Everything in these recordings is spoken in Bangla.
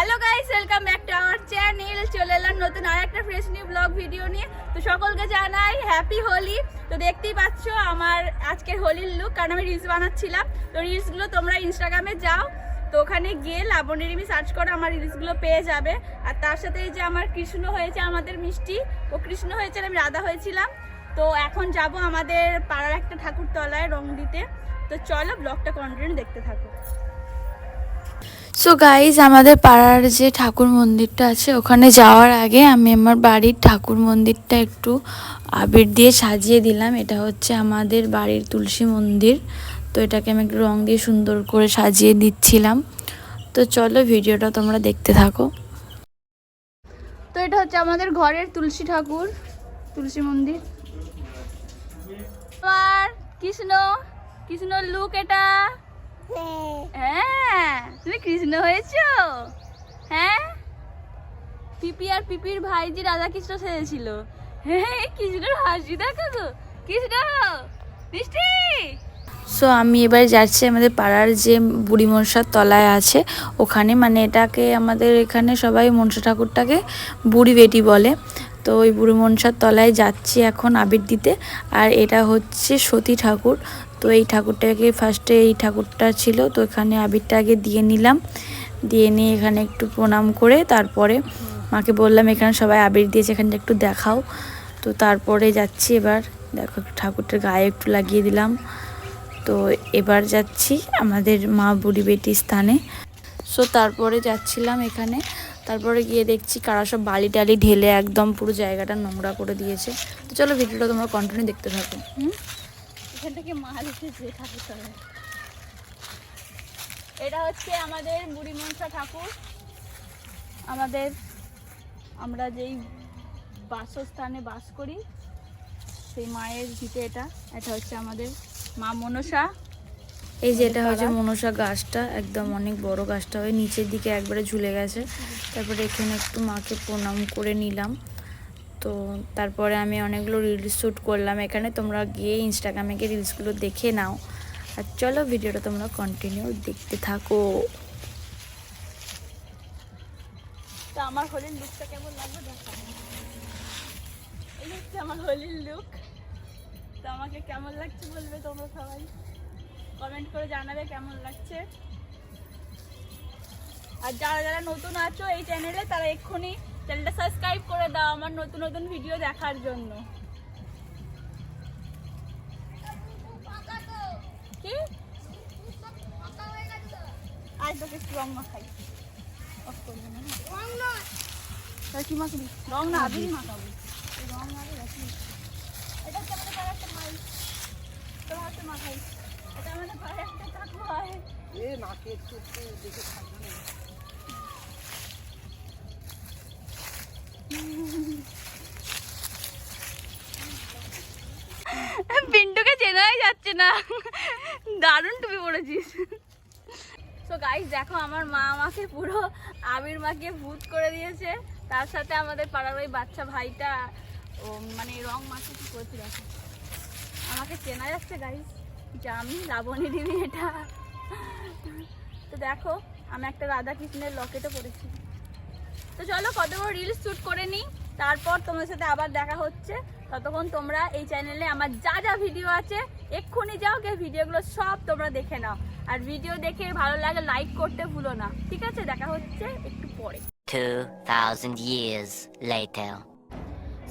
Hello guys welcome back to our channel চলে এলাম নতুন আর একটা ফ্রেশ নিউ ব্লগ ভিডিও নিয়ে। তো সকলকে জানাই হ্যাপি হোলি তো দেখতেই পাচ্ছ আমার আজকের হোলির লুক কারণ আমি রিলস বানাচ্ছিলাম। তো রিলসগুলো তোমরা ইনস্টাগ্রামে যাও। তো ওখানে গিয়ে লাবণী রিমি সার্চ করো, আমার রিলসগুলো পেয়ে যাবে। আর তার সাথে এই যে আমার কৃষ্ণ হয়েছে, আমাদের মিষ্টি। ও কৃষ্ণ হয়েছে আমি রাধা হয়েছিলাম। তো এখন যাব আমাদের পাড়ার একটা ঠাকুর তলায় রং দিতে। তো চলো ব্লগটা কন্টিনিউ দেখতে থাকো। সো গাইজ আমাদের পাড়ার যে ঠাকুর মন্দিরটা আছে, ওখানে যাওয়ার আগে আমি আমার বাড়ির ঠাকুর মন্দিরটা একটু আবির দিয়ে সাজিয়ে দিলাম। এটা হচ্ছে আমাদের বাড়ির তুলসী মন্দির। তো এটাকে আমি একটু রং দিয়ে সুন্দর করে সাজিয়ে দিচ্ছিলাম। তো চলো ভিডিওটা তোমরা দেখতে থাকো। তো এটা হচ্ছে আমাদের ঘরের তুলসী ঠাকুর, তুলসী মন্দির। কৃষ্ণ কৃষ্ণ লুক এটা। হ্যাঁ তুমি কৃষ্ণ হয়েছো? হ্যাঁ? পিপি আর পিপির ভাই যে রাধা কৃষ্ণ সেজেছিল। হ্যাঁ কৃষ্ণর হাসি দেখো তো। কৃষ্ণ মিষ্টি! সো আমি এবার যাচ্ছি আমাদের পাড়ার যে বুড়ি মনসার তলায় আছে ওখানে। মানে এটাকে আমাদের এখানে সবাই মনসা ঠাকুরটাকে বুড়ি বেটি বলে। তো ওই বুড়ি মনসার তলায় যাচ্ছি এখন আবির দিতে। আর এটা হচ্ছে সতী ঠাকুর। তো এই ঠাকুরটাকে ফার্স্টে এই ঠাকুরটা ছিল, তো এখানে আবিরটা আগে দিয়ে নিলাম। দিয়ে নিয়ে এখানে একটু প্রণাম করে তারপরে মাকে বললাম, এখানে সবাই আবির দিয়েছে, এখানটা একটু দেখাও। তো তারপরে যাচ্ছি এবার। দেখো, ঠাকুরটার গায়ে একটু লাগিয়ে দিলাম। তো এবার যাচ্ছি আমাদের মা বুড়ি বেটি স্থানে। সো তারপরে যাচ্ছিলাম এখানে। তারপরে গিয়ে দেখছি কারা সব বালি টালি ঢেলে একদম পুরো জায়গাটা নোংরা করে দিয়েছে। তো চলো ভিডিওটা তোমরা কন্টিনিউ দেখতে থাকো। হুম? এখান থেকে মাল উঠেছে ঠাকুর তলায় এটা হচ্ছে আমাদের বুড়ি মনসা ঠাকুর। আমাদের আমরা যেই বাসস্থানে বাস করি সেই মায়ের ভিটে এটা। এটা হচ্ছে আমাদের মা মনসা। এই যে এটা হচ্ছে মনসা গাছটা একদম অনেক বড় গাছটা হয়ে নিচের দিকে একবারে ঝুলে গেছে। তারপরে এখানে একটু মাকে প্রণাম করে নিলাম। তো তারপরে আমি অনেকগুলো রিলস শ্যুট করলাম। এখানে তোমরা গিয়ে ইনস্টাগ্রামে গিয়ে রিলসগুলো দেখে নাও। আর চলো ভিডিওটা তোমরা কন্টিনিউ দেখতে থাকো। তো আমার হোলির লুকটা কেমন লাগবে দেখা এই হচ্ছে আমার হোলির লুক তো আমাকে কেমন লাগছে বলবে তোমরা সবাই? কমেন্ট করে জানাবে কেমন লাগছে। আর যারা যারা নতুন আছো এই চ্যানেলে তারা এক্ষুনি চ্যানেলটা সাবস্ক্রাইব করে দাও আমার নতুন নতুন ভিডিও দেখার জন্য। কি? তোকে একটু মাখাই। না। না মাখাবো। এটা আমাদের ভাই। মাখাই এটা একটা কাকু হয় নাকে একটু দেখে থাকবে পিন্টুকে চেনাই যাচ্ছে না। দারুণ টুপি পড়েছিস তো গাইস দেখো, আমার মা আমাকে পুরো আবির মাকে ভূত করে দিয়েছে। তার সাথে আমাদের পাড়ার ওই বাচ্চা ভাইটা, ও মানে রং মাকে কি করছে দেখো। আমাকে চেনা যাচ্ছে গাইস যে আমি লাবণী দিবি এটা। তো দেখো, আমি একটা রাধা কৃষ্ণের লকেটও পরেছি। তো চলো কতগুলো রিলস শ্যুট করে নিই। তারপর তোমার সাথে আবার দেখা হচ্ছে। ততক্ষণ তোমরা এই চ্যানেলে আমার যা যা ভিডিও আছে এক্ষুনি যাও কে ভিডিওগুলো সব তোমরা দেখে নাও। আর ভিডিও দেখে ভালো লাগে লাইক করতে ভুলো না। ঠিক আছে দেখা হচ্ছে একটু পরে। 2,000 years later.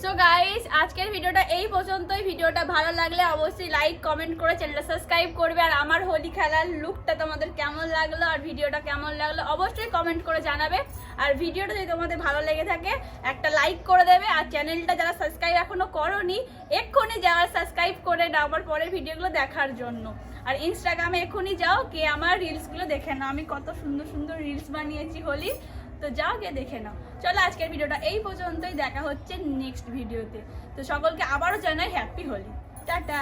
সো গাইস আজকের ভিডিওটা এই পর্যন্তই। ভিডিওটা ভালো লাগলে অবশ্যই লাইক কমেন্ট করে চ্যানেলটা সাবস্ক্রাইব করবে। আর আমার হোলি খেলার লুকটা তোমাদের কেমন লাগল আর ভিডিওটা কেমন লাগল অবশ্যই কমেন্ট করে জানাবে। আর ভিডিওটা যদি তোমাদের ভালো লেগে থাকে, একটা লাইক করে দেবে। আর চ্যানেলটা যারা সাবস্ক্রাইব এখনও করোনি, এক্ষুনি যারা সাবস্ক্রাইব করে নাও আমার পরের ভিডিওগুলো দেখার জন্য। আর ইনস্টাগ্রামে এক্ষুনি যাও কে আমার রিলসগুলো দেখে নাও। আমি কত সুন্দর সুন্দর রিলস বানিয়েছি হোলি। তো যাও গিয়ে দেখে নাও। চলো আজকের ভিডিওটা এই পর্যন্তই, দেখা হচ্ছে নেক্সট ভিডিওতে তো। সকলকে আবারও জানাই হ্যাপি হোলি টাটা।